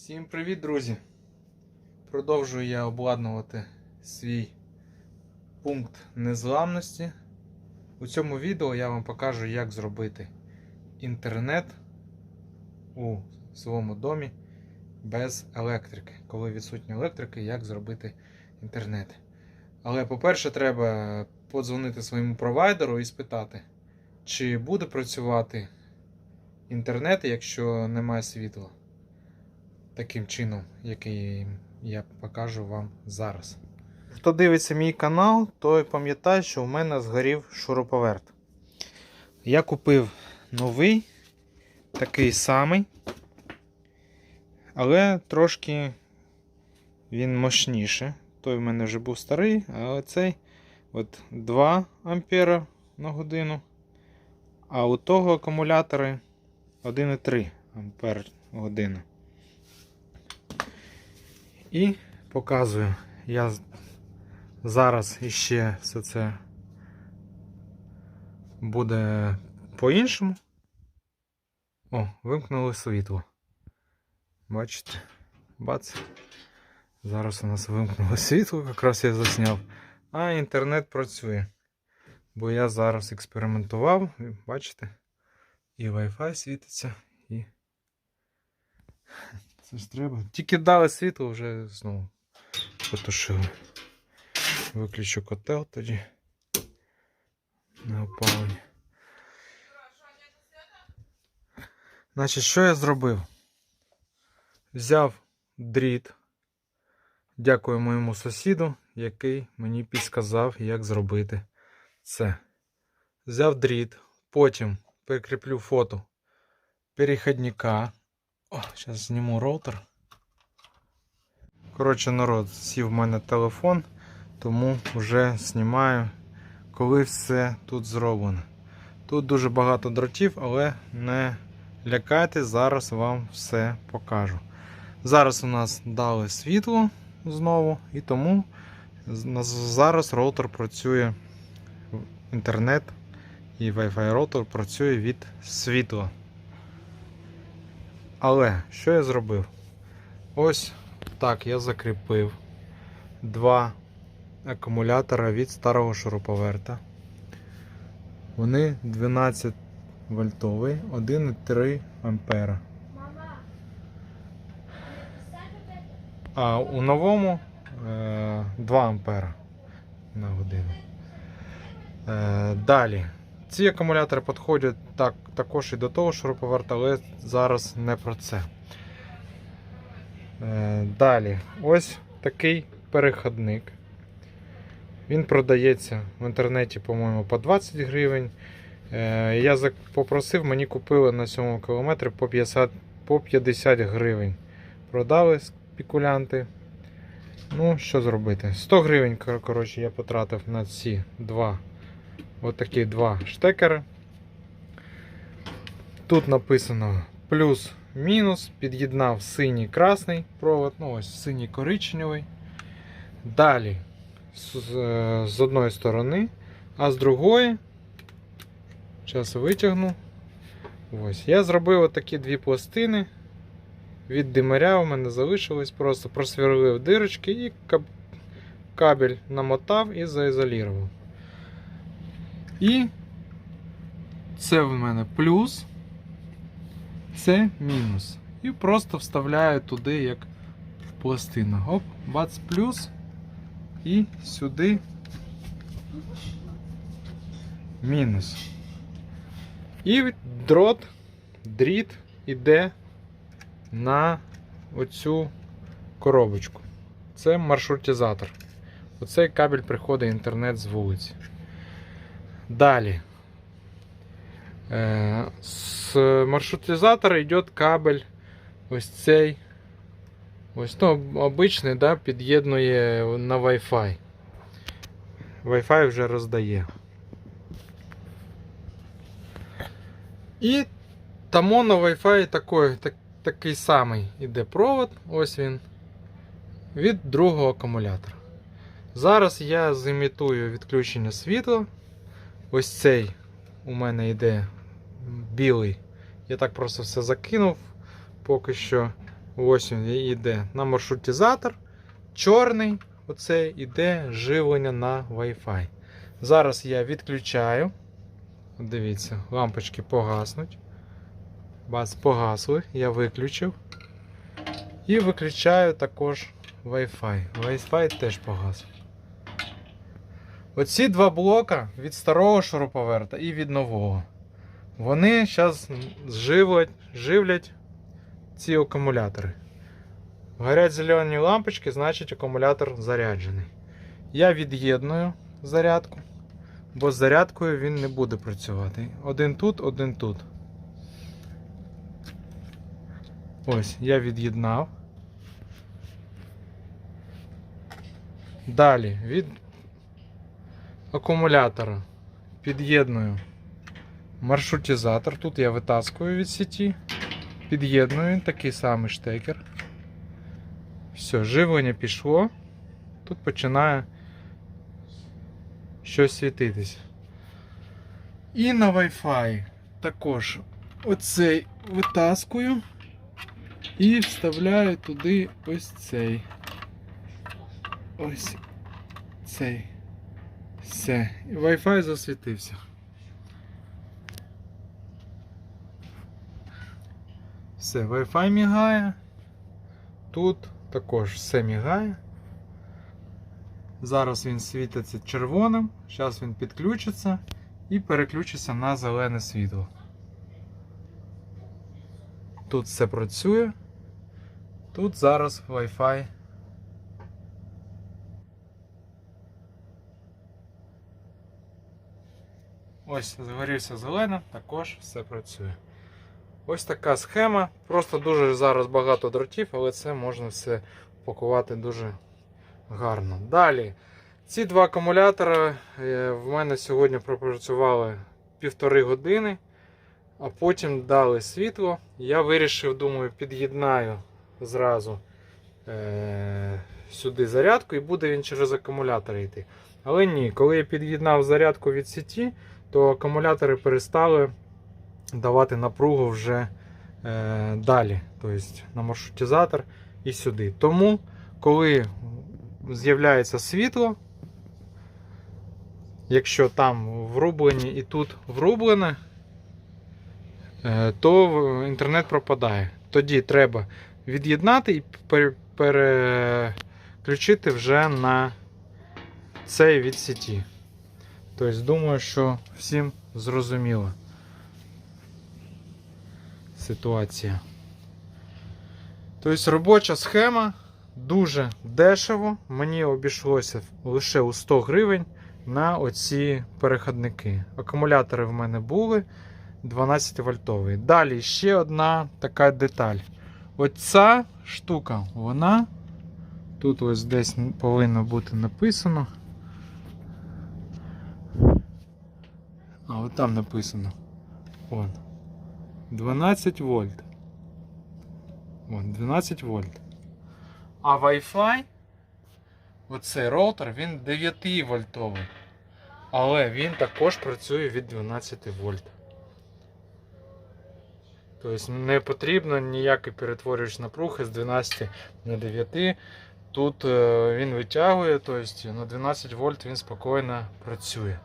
Всім привіт, друзі! Продовжую я обладнувати свій пункт незламності. У цьому відео я вам покажу, як зробити інтернет у своєму домі без електрики. Коли відсутня електрика, як зробити інтернет. Але, по-перше, треба подзвонити своєму провайдеру і спитати, чи буде працювати інтернет, якщо немає світла таким чином, який я покажу вам зараз. Хто дивиться мій канал, той пам'ятає, що у мене згорів шуруповерт. Я купив новий, такий самий, але трошки він мощніше. Той в мене вже був старий, а цей от 2 ампера на годину. А у того акумулятори 1,3 ампер година. І показую. Я зараз іще все це буде по-іншому. О, вимкнули світло. Бачите? Бац. Зараз у нас вимкнуло світло, якраз я засняв. А інтернет працює. Бо я зараз експериментував, бачите? І Wi-Fi світиться, і. Це ж треба. Тільки дали світло, вже знову потушили. Виключу котел тоді. На опалення. Значить, що я зробив? Взяв дріт. Дякую моєму сусіду, який мені підсказав, як зробити це. Взяв дріт, потім прикріплю фото переходника. О, зараз зніму роутер. Коротше, народ, сів в мене телефон, тому вже знімаю, коли все тут зроблено. Тут дуже багато дротів, але не лякайтесь, зараз вам все покажу. Зараз у нас дали світло знову, і тому зараз роутер працює інтернет і Wi-Fi роутер працює від світла. Але що я зробив? Ось так я закріпив два акумулятора від старого шуруповерта. Вони 12 вольтовий, 1,3 ампера. А у новому е, 2 ампера на годину. Е, далі. Ці акумулятори підходять так, також і до того шуруповерта, але зараз не про це. Е, далі, ось такий переходник. Він продається в інтернеті, по-моєму, по 20 гривень. Е, я попросив, мені купили на 7 кілометрі по 50, по 50 гривень. Продали спекулянти. Ну, що зробити? 100 гривень коротше, я потратив на ці два Ось такі два штекери. Тут написано плюс-мінус. Під'єднав синій красний провод, ну ось синій коричневий. Далі з, з- одної сторони, а з другої, зараз витягну. Ось. Я зробив отакі дві пластини. Від димаря у мене залишилось, просто просверлив дирочки і каб- кабель намотав і заізолірував. І це в мене плюс, це мінус. І просто вставляю туди як в пластину. Оп, бац, плюс. І сюди мінус. І дрот, дріт іде на оцю коробочку. Це маршрутизатор. Оцей кабель приходить інтернет з вулиці. Далі. Е, З маршрутизатора йде кабель ось цей. Ось ну, обичний, да, під'єднує на Wi-Fi. Wi-Fi вже роздає. І тому на Wi-Fi такий, так, такий самий іде провод, ось він, від другого акумулятора. Зараз я зімітую відключення світла. Ось цей у мене йде білий. Я так просто все закинув поки що. Ось він йде на маршрутизатор. Чорний, оце йде живлення на Wi-Fi. Зараз я відключаю. Дивіться, лампочки погаснуть. Бац, погасли, я виключив. І виключаю також Wi-Fi. Wi-Fi теж погас. Оці два блока від старого шуруповерта і від нового. Вони зараз живлять, живлять ці акумулятори. Горять зелені лампочки, значить акумулятор заряджений. Я від'єдную зарядку, бо з зарядкою він не буде працювати. Один тут, один тут. Ось, я від'єднав. Далі від акумулятора під'єдную маршрутизатор. Тут я витаскую від сіті, під'єдную такий самий штекер. Все, живлення пішло. Тут починає щось світитись. І на Wi-Fi також оцей витаскую і вставляю туди ось цей. Ось цей. Все. Wi-Fi засвітився. Все, Wi-Fi мігає. Тут також все мігає. Зараз він світиться червоним, зараз він підключиться і переключиться на зелене світло. Тут все працює. Тут зараз Wi-Fi. Ось загорівся зеленим, також все працює. Ось така схема. Просто дуже зараз багато дротів, але це можна все упакувати дуже гарно. Далі. Ці два акумулятори е, в мене сьогодні пропрацювали півтори години, а потім дали світло. Я вирішив, думаю, під'єднаю зразу е- сюди зарядку і буде він через акумулятори йти. Але ні, коли я під'єднав зарядку від сіті, то акумулятори перестали давати напругу вже е, далі, тобто на маршрутизатор і сюди. Тому, коли з'являється світло, якщо там врублені і тут врублене, е, то інтернет пропадає. Тоді треба від'єднати і переключити вже на цей від сіті. Тобто, думаю, що всім зрозуміло ситуація. Тобто робоча схема дуже дешево. Мені обійшлося лише у 100 гривень на оці переходники. Акумулятори в мене були 12 вольтовий. Далі ще одна така деталь. Оця штука, вона тут ось десь повинно бути написано. А, от там написано. Вон. 12 вольт. Вон, 12 вольт. А Wi-Fi, оцей роутер, він 9 вольтовий. Але він також працює від 12 вольт. Тобто не потрібно ніякий перетворювач напруги з 12 на 9. Тут е, він витягує, тобто на 12 вольт він спокійно працює.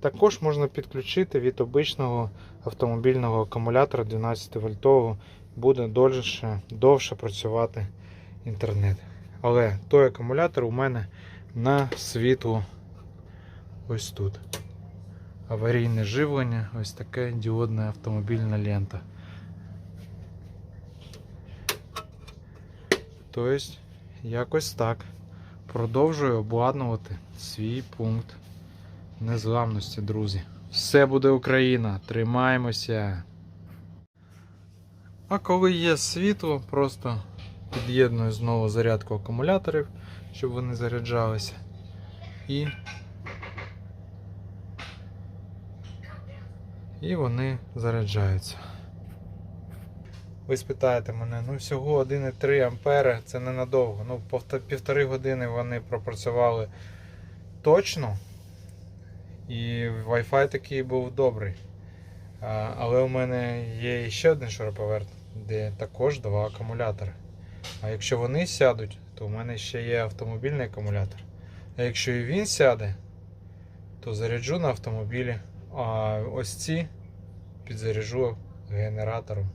Також можна підключити від обичного автомобільного акумулятора 12 вольтового, буде довше, довше працювати інтернет. Але той акумулятор у мене на світло ось тут. Аварійне живлення, ось таке діодна автомобільна лента. Тобто, якось так. Продовжую обладнувати свій пункт незламності, друзі. Все буде Україна, тримаємося. А коли є світло, просто під'єдную знову зарядку акумуляторів, щоб вони заряджалися. І, і вони заряджаються. Ви спитаєте мене, ну всього 1,3 ампери це ненадовго. Ну, півтори години вони пропрацювали точно. І Wi-Fi такий був добрий. Але у мене є ще один шуруповерт, де також два акумулятори. А якщо вони сядуть, то у мене ще є автомобільний акумулятор. А якщо і він сяде, то заряджу на автомобілі. А ось ці підзаряджу генератором